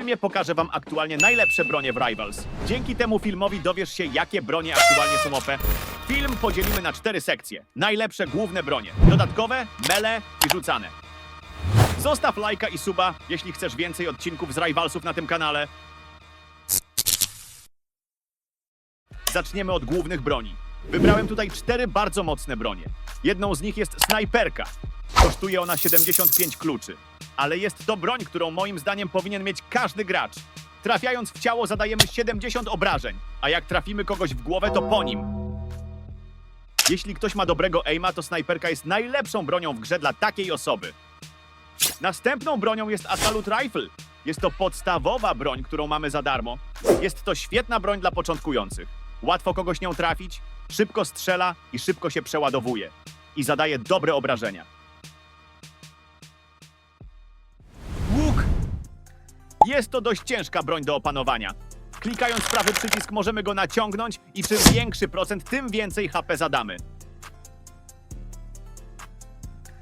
filmie pokażę wam aktualnie najlepsze bronie w Rivals. Dzięki temu filmowi dowiesz się, jakie bronie aktualnie są OP. Film podzielimy na cztery sekcje. Najlepsze główne bronie, dodatkowe, mele i rzucane. Zostaw lajka i suba, jeśli chcesz więcej odcinków z Rivalsów na tym kanale. Zaczniemy od głównych broni. Wybrałem tutaj cztery bardzo mocne bronie. Jedną z nich jest snajperka. Kosztuje ona 75 kluczy. Ale jest to broń, którą moim zdaniem powinien mieć każdy gracz. Trafiając w ciało zadajemy 70 obrażeń, a jak trafimy kogoś w głowę, to po nim. Jeśli ktoś ma dobrego aima, to snajperka jest najlepszą bronią w grze dla takiej osoby. Następną bronią jest Assault Rifle. Jest to podstawowa broń, którą mamy za darmo. Jest to świetna broń dla początkujących. Łatwo kogoś nią trafić, szybko strzela i szybko się przeładowuje. I zadaje dobre obrażenia. Jest to dość ciężka broń do opanowania. Klikając prawy przycisk możemy go naciągnąć i czym większy procent, tym więcej HP zadamy.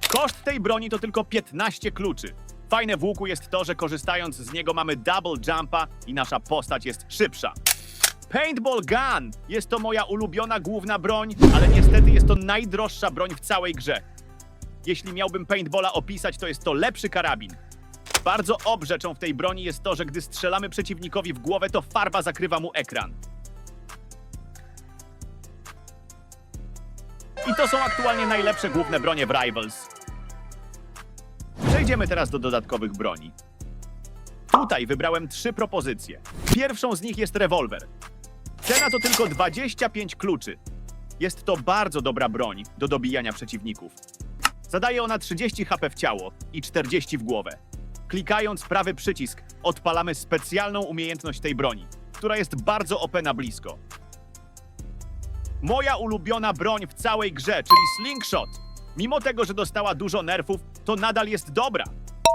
Koszt tej broni to tylko 15 kluczy. Fajne w łuku jest to, że korzystając z niego mamy double jumpa i nasza postać jest szybsza. Paintball Gun! Jest to moja ulubiona główna broń, ale niestety jest to najdroższa broń w całej grze. Jeśli miałbym paintballa opisać, to jest to lepszy karabin. Bardzo obrzeczą w tej broni jest to, że gdy strzelamy przeciwnikowi w głowę, to farba zakrywa mu ekran. I to są aktualnie najlepsze główne bronie w Rivals. Przejdziemy teraz do dodatkowych broni. Tutaj wybrałem trzy propozycje. Pierwszą z nich jest rewolwer. Cena to tylko 25 kluczy. Jest to bardzo dobra broń do dobijania przeciwników. Zadaje ona 30 HP w ciało i 40 w głowę. Klikając prawy przycisk, odpalamy specjalną umiejętność tej broni, która jest bardzo OP na blisko. Moja ulubiona broń w całej grze, czyli Slingshot. Mimo tego, że dostała dużo nerfów, to nadal jest dobra.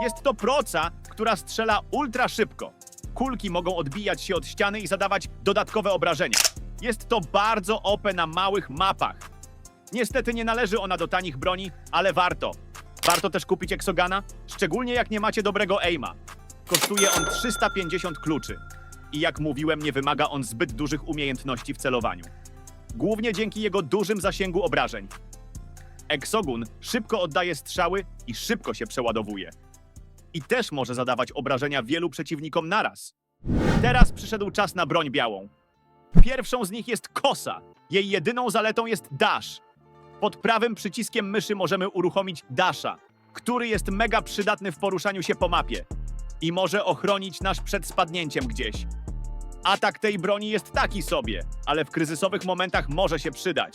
Jest to proca, która strzela ultra szybko. Kulki mogą odbijać się od ściany i zadawać dodatkowe obrażenia. Jest to bardzo OP na małych mapach. Niestety nie należy ona do tanich broni, ale warto. Warto też kupić Exogana, szczególnie jak nie macie dobrego aima. Kosztuje on 350 kluczy. I jak mówiłem, nie wymaga on zbyt dużych umiejętności w celowaniu. Głównie dzięki jego dużym zasięgu obrażeń. Exogun szybko oddaje strzały i szybko się przeładowuje. I też może zadawać obrażenia wielu przeciwnikom naraz. Teraz przyszedł czas na broń białą. Pierwszą z nich jest kosa. Jej jedyną zaletą jest dash. Pod prawym przyciskiem myszy możemy uruchomić dasha, który jest mega przydatny w poruszaniu się po mapie i może ochronić nas przed spadnięciem gdzieś. Atak tej broni jest taki sobie, ale w kryzysowych momentach może się przydać.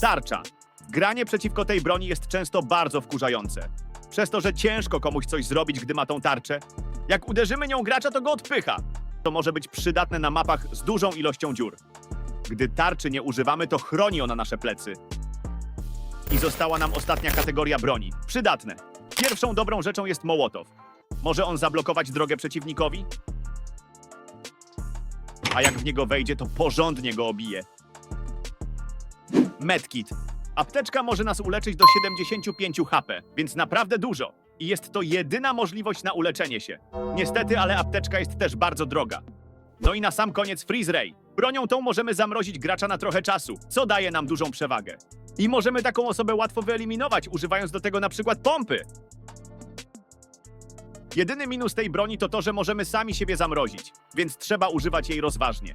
Tarcza. Granie przeciwko tej broni jest często bardzo wkurzające. Przez to, że ciężko komuś coś zrobić, gdy ma tą tarczę. Jak uderzymy nią gracza, to go odpycha. To może być przydatne na mapach z dużą ilością dziur. Gdy tarczy nie używamy, to chroni ona nasze plecy. I została nam ostatnia kategoria broni. Przydatne. Pierwszą dobrą rzeczą jest Mołotow. Może on zablokować drogę przeciwnikowi? A jak w niego wejdzie, to porządnie go obije. Medkit. Apteczka może nas uleczyć do 75 HP, więc naprawdę dużo. I jest to jedyna możliwość na uleczenie się. Niestety, ale apteczka jest też bardzo droga. No i na sam koniec Freeze Ray. Bronią tą możemy zamrozić gracza na trochę czasu, co daje nam dużą przewagę. I możemy taką osobę łatwo wyeliminować, używając do tego na przykład pompy. Jedyny minus tej broni to to, że możemy sami siebie zamrozić, więc trzeba używać jej rozważnie.